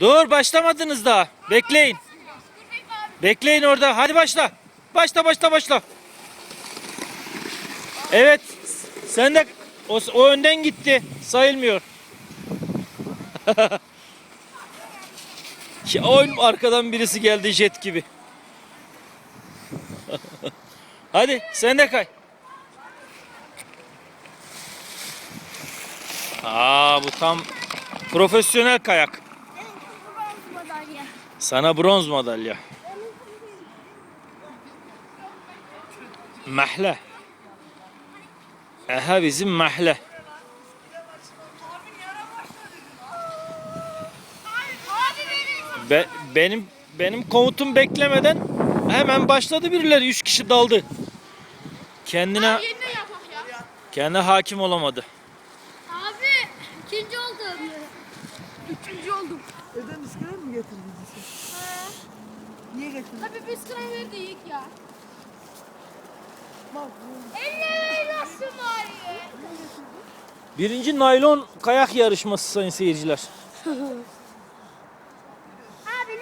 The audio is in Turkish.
Dur başlamadınız daha. Bekleyin. Bekleyin orada. Hadi başla. Başla başla başla. Evet. Sen de o, o önden gitti. Sayılmıyor. oyun arkadan birisi geldi jet gibi. Hadi sen de kay. Aa bu tam profesyonel kayak. Madalya. Sana bronz madalya. Mahle. Aha bizim benim. Be- benim benim komutum beklemeden hemen başladı birileri. Üç kişi daldı. Kendine ya. kendine hakim olamadı. Abi ikinci oldum. Üçüncü oldum. Evden iskele mi getirdin sen? Niye getirdin? Abi biz sıra verdik ya. Bak Elle nasıl ağrıyor? Birinci naylon kayak yarışması sayın seyirciler.